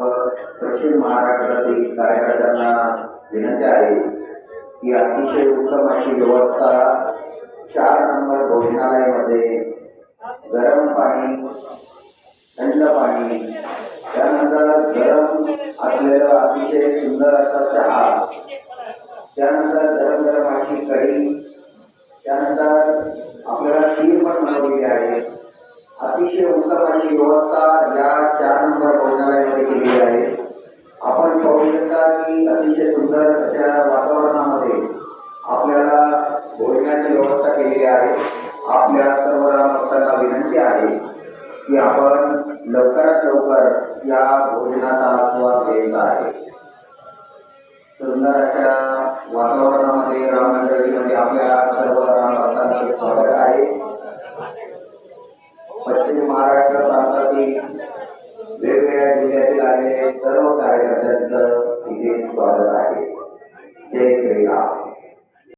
दक्षिण महाराष्ट्रातील कार्यकर्त्यांना विनंती आहे की अतिशय उत्तम अशी व्यवस्था चार नंबर भोजनालयामध्ये गरम पाणी थंड पाणी त्यानंतर गरम असलेलं अतिशय सुंदर असा चहा त्यानंतर गरम गरम अशी कढी त्यानंतर आपल्याला खीर पण बनवलेली आहे. अतिशय उत्तम अशी व्यवस्था या चार नंबर आहे. आपल्या सर्व भक्तांना विनंती आहे की आपण लवकरात लवकर या भोजनाचा आस्वाद घ्यायचा आहे. सुंदर अशा वातावरणामध्ये रामनगरीमध्ये आपल्या सर्व राम भक्तांचे स्वागत आहे. पश्चिम महाराष्ट्र प्रांतातील वेगवेगळ्या जिल्ह्यातील आलेले सर्व कार्यकर्त्यांचं इथे स्वागत आहे. जय श्रीराम.